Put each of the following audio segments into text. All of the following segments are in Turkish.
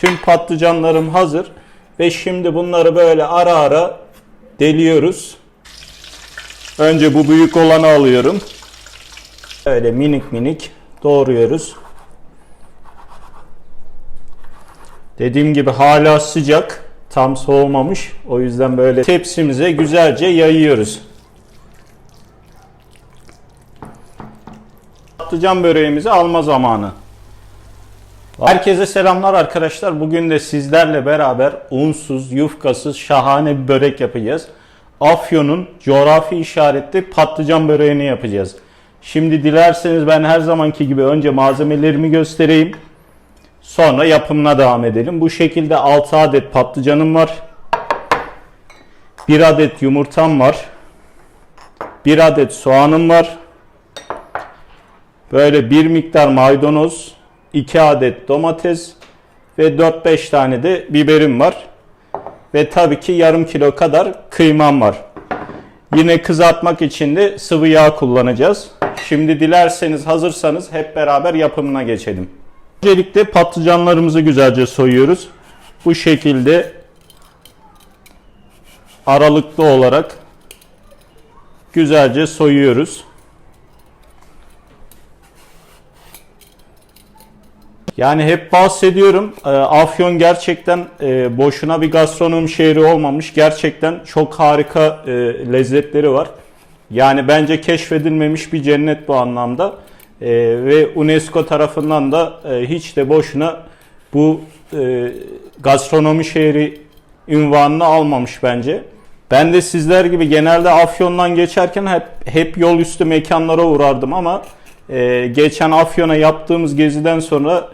Tüm patlıcanlarım hazır ve şimdi bunları böyle ara ara deliyoruz. Önce bu büyük olanı alıyorum. Öyle minik minik doğruyoruz. Dediğim gibi hala sıcak. Tam soğumamış. O yüzden böyle tepsimize güzelce yayıyoruz. Patlıcan böreğimizi alma zamanı. Herkese selamlar arkadaşlar. Bugün de sizlerle beraber unsuz, yufkasız şahane bir börek yapacağız. Afyon'un coğrafi işaretli patlıcan böreğini yapacağız. Şimdi dilerseniz ben her zamanki gibi önce malzemelerimi göstereyim. Sonra yapımına devam edelim. Bu şekilde 6 adet patlıcanım var. 1 adet yumurtam var. 1 adet soğanım var. Böyle bir miktar maydanoz, 2 adet domates ve 4-5 tane de biberim var. Ve tabii ki yarım kilo kadar kıymam var. Yine kızartmak için de sıvı yağ kullanacağız. Şimdi dilerseniz hazırsanız hep beraber yapımına geçelim. Öncelikle patlıcanlarımızı güzelce soyuyoruz. Bu şekilde aralıklı olarak güzelce soyuyoruz. Yani hep bahsediyorum. e, Afyon gerçekten e, boşuna bir gastronomi şehri olmamış. Gerçekten çok harika e, lezzetleri var. Yani bence keşfedilmemiş bir cennet bu anlamda. Ve UNESCO tarafından da hiç de boşuna bu gastronomi şehri ünvanını almamış bence. Ben de sizler gibi genelde Afyon'dan geçerken hep hep yol üstü mekanlara uğrardım ama e, geçen Afyon'a yaptığımız geziden sonra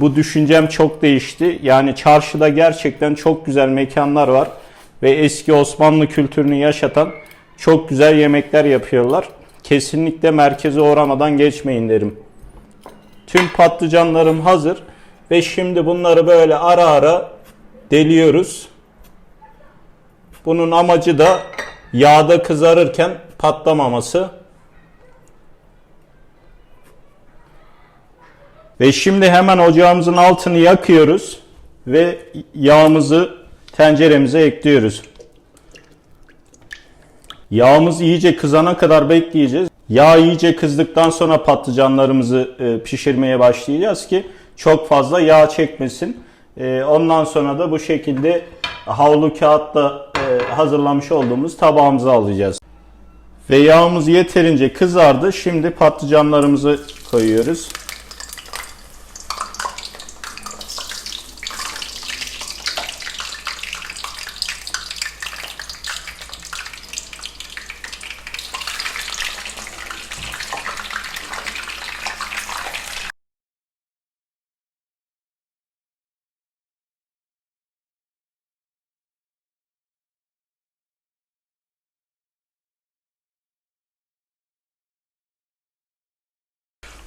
bu düşüncem çok değişti. Yani çarşıda gerçekten çok güzel mekanlar var ve eski Osmanlı kültürünü yaşatan çok güzel yemekler yapıyorlar. Kesinlikle merkeze uğramadan geçmeyin derim. Tüm patlıcanlarım hazır ve şimdi bunları böyle ara ara deliyoruz. Bunun amacı da yağda kızarırken patlamaması. Ve şimdi hemen ocağımızın altını yakıyoruz ve yağımızı tenceremize ekliyoruz. Yağımız iyice kızana kadar bekleyeceğiz. Yağ iyice kızdıktan sonra patlıcanlarımızı e, pişirmeye başlayacağız ki çok fazla yağ çekmesin. E, Ondan sonra da bu şekilde havlu kağıtla e, hazırlamış olduğumuz tabağımıza alacağız. Ve yağımız yeterince kızardı. Şimdi patlıcanlarımızı koyuyoruz.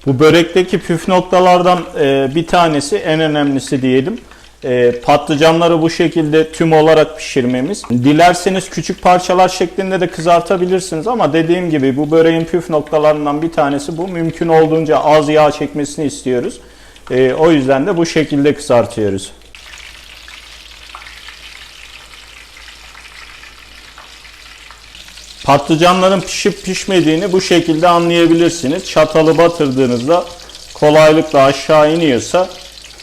Bu börekteki püf noktalardan e, bir tanesi en önemlisi diyelim. E, patlıcanları bu şekilde tüm olarak pişirmemiz. Dilerseniz küçük parçalar şeklinde de kızartabilirsiniz ama dediğim gibi bu böreğin püf noktalarından bir tanesi bu. Mümkün olduğunca az yağ çekmesini istiyoruz. E, o yüzden de bu şekilde kızartıyoruz. Patlıcanların pişip pişmediğini bu şekilde anlayabilirsiniz. Çatalı batırdığınızda kolaylıkla aşağı iniyorsa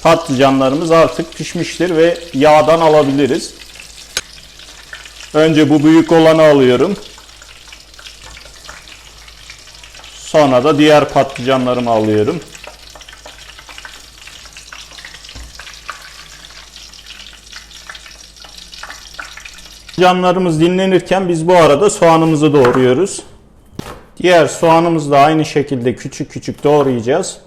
patlıcanlarımız artık pişmiştir ve yağdan alabiliriz. Önce bu büyük olanı alıyorum. Sonra da diğer patlıcanlarımı alıyorum. Patlıcanlarımız dinlenirken biz bu arada soğanımızı doğruyoruz. Diğer soğanımızı da aynı şekilde küçük küçük doğrayacağız.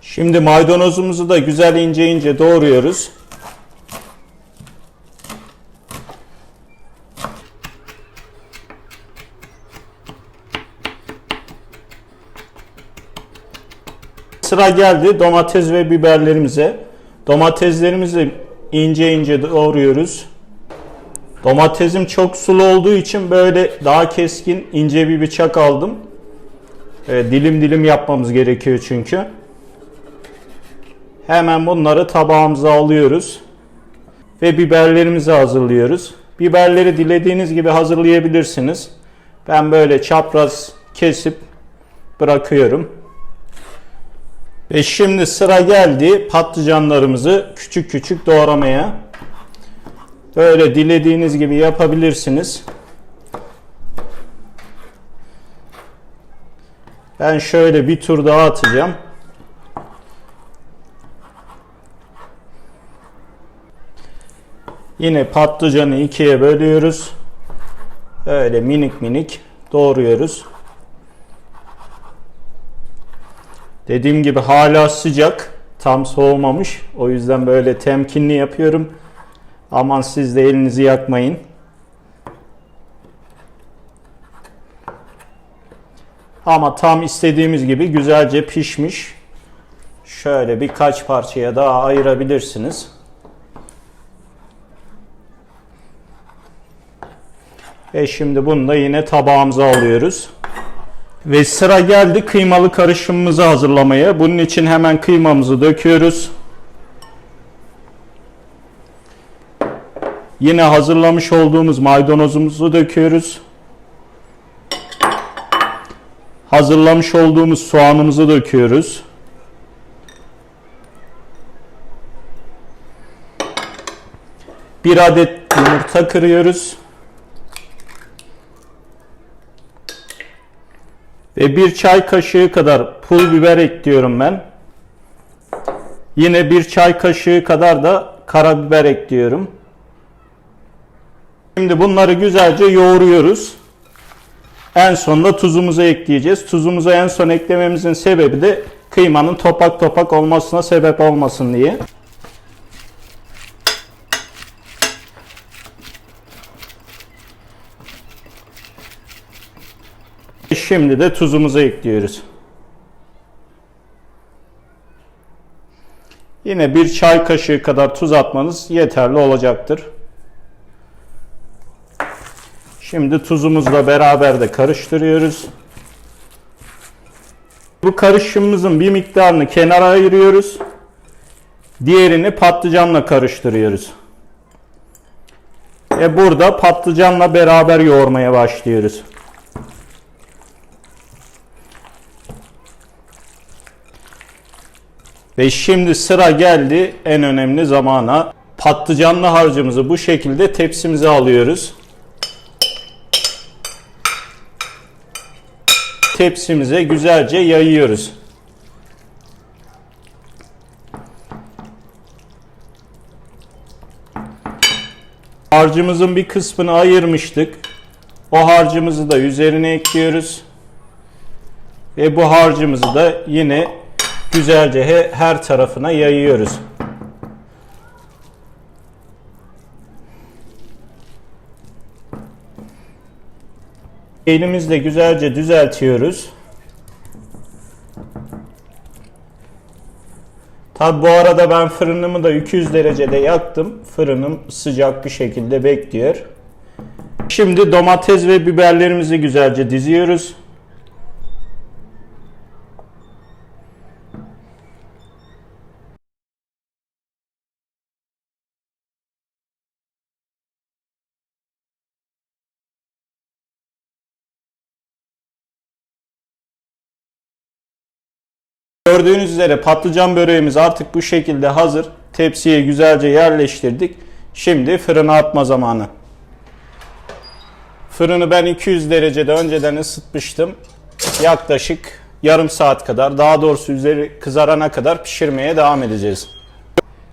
Şimdi maydanozumuzu da güzel ince ince doğruyoruz. Sıra geldi domates ve biberlerimize. Domateslerimizi ince ince doğruyoruz. Domatesim çok sulu olduğu için böyle daha keskin ince bir bıçak aldım. Evet, dilim dilim yapmamız gerekiyor çünkü. Hemen bunları tabağımıza alıyoruz. Ve biberlerimizi hazırlıyoruz. Biberleri dilediğiniz gibi hazırlayabilirsiniz. Ben böyle çapraz kesip bırakıyorum. Ve şimdi sıra geldi patlıcanlarımızı küçük küçük doğramaya. Böyle dilediğiniz gibi yapabilirsiniz. Ben şöyle bir tur daha atacağım. Yine patlıcanı ikiye bölüyoruz. Öyle minik minik doğruyoruz. Dediğim gibi hala sıcak. Tam soğumamış. O yüzden böyle temkinli yapıyorum. Aman siz de elinizi yakmayın. Ama tam istediğimiz gibi güzelce pişmiş. Şöyle birkaç parçaya daha ayırabilirsiniz. Ve şimdi bunu da yine tabağımıza alıyoruz. Ve sıra geldi kıymalı karışımımızı hazırlamaya. Bunun için hemen kıymamızı döküyoruz. Yine hazırlamış olduğumuz maydanozumuzu döküyoruz. Hazırlamış olduğumuz soğanımızı döküyoruz. Bir adet yumurta kırıyoruz. Ve bir çay kaşığı kadar pul biber ekliyorum ben. Yine bir çay kaşığı kadar da karabiber ekliyorum. Şimdi bunları güzelce yoğuruyoruz. En sonunda tuzumuzu ekleyeceğiz. Tuzumuzu en son eklememizin sebebi de kıymanın topak topak olmasına sebep olmasın diye. Şimdi de tuzumuzu ekliyoruz. Yine bir çay kaşığı kadar tuz atmanız yeterli olacaktır. Şimdi tuzumuzla beraber de karıştırıyoruz. Bu karışımımızın bir miktarını kenara ayırıyoruz. Diğerini patlıcanla karıştırıyoruz. Ve burada patlıcanla beraber yoğurmaya başlıyoruz. Ve şimdi sıra geldi en önemli zamana. Patlıcanlı harcımızı bu şekilde tepsimize alıyoruz. Tepsimize güzelce yayıyoruz. Harcımızın bir kısmını ayırmıştık. O harcımızı da üzerine ekliyoruz. Ve bu harcımızı da yine güzelce her tarafına yayıyoruz. Elimizle güzelce düzeltiyoruz. Tabi bu arada ben fırınımı da 200 derecede yaktım. Fırınım sıcak bir şekilde bekliyor. Şimdi domates ve biberlerimizi güzelce diziyoruz. Gördüğünüz üzere patlıcan böreğimiz artık bu şekilde hazır. Tepsiye güzelce yerleştirdik. Şimdi fırına atma zamanı. Fırını ben 200 derecede önceden ısıtmıştım. Yaklaşık yarım saat kadar daha doğrusu üzeri kızarana kadar pişirmeye devam edeceğiz.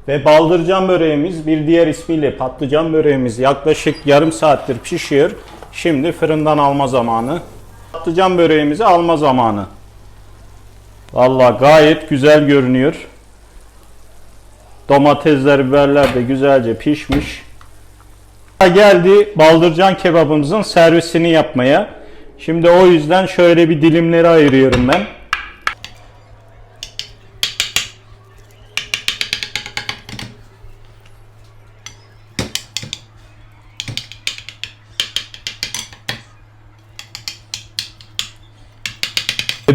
Ve baldırcan böreğimiz bir diğer ismiyle patlıcan böreğimiz yaklaşık yarım saattir pişiyor. Şimdi fırından alma zamanı. Patlıcan böreğimizi alma zamanı. Valla gayet güzel görünüyor. Domatesler, biberler de güzelce pişmiş. Geldi baldırcan kebabımızın servisini yapmaya. Şimdi o yüzden şöyle bir dilimleri ayırıyorum ben.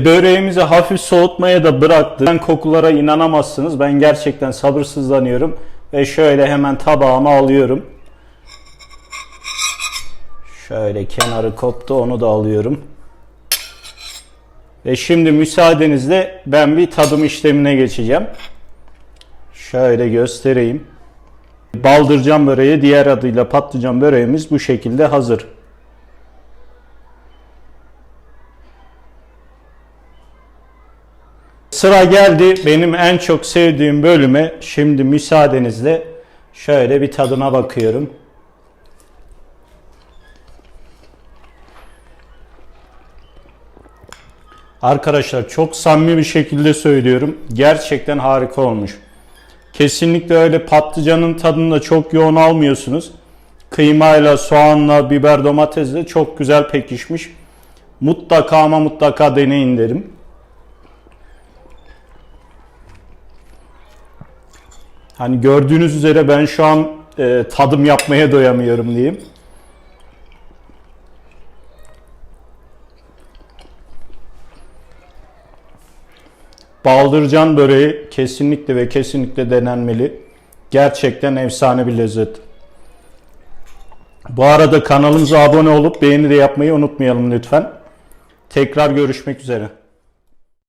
Böreğimizi hafif soğutmaya da bıraktı. Ben kokulara inanamazsınız. Ben gerçekten sabırsızlanıyorum. Ve şöyle hemen tabağıma alıyorum. Şöyle kenarı koptu onu da alıyorum. Ve şimdi müsaadenizle ben bir tadım işlemine geçeceğim. Şöyle göstereyim. Baldırcan böreği diğer adıyla patlıcan böreğimiz bu şekilde hazır. Sıra geldi benim en çok sevdiğim bölüme. Şimdi müsaadenizle şöyle bir tadına bakıyorum. Arkadaşlar çok samimi bir şekilde söylüyorum. Gerçekten harika olmuş. Kesinlikle öyle patlıcanın tadını da çok yoğun almıyorsunuz. Kıymayla, soğanla, biber, domatesle çok güzel pekişmiş. Mutlaka ama mutlaka deneyin derim. Hani gördüğünüz üzere ben şu an e, tadım yapmaya doyamıyorum diyeyim. Baldırcan böreği kesinlikle ve kesinlikle denenmeli. Gerçekten efsane bir lezzet. Bu arada kanalımıza abone olup beğeni de yapmayı unutmayalım lütfen. Tekrar görüşmek üzere.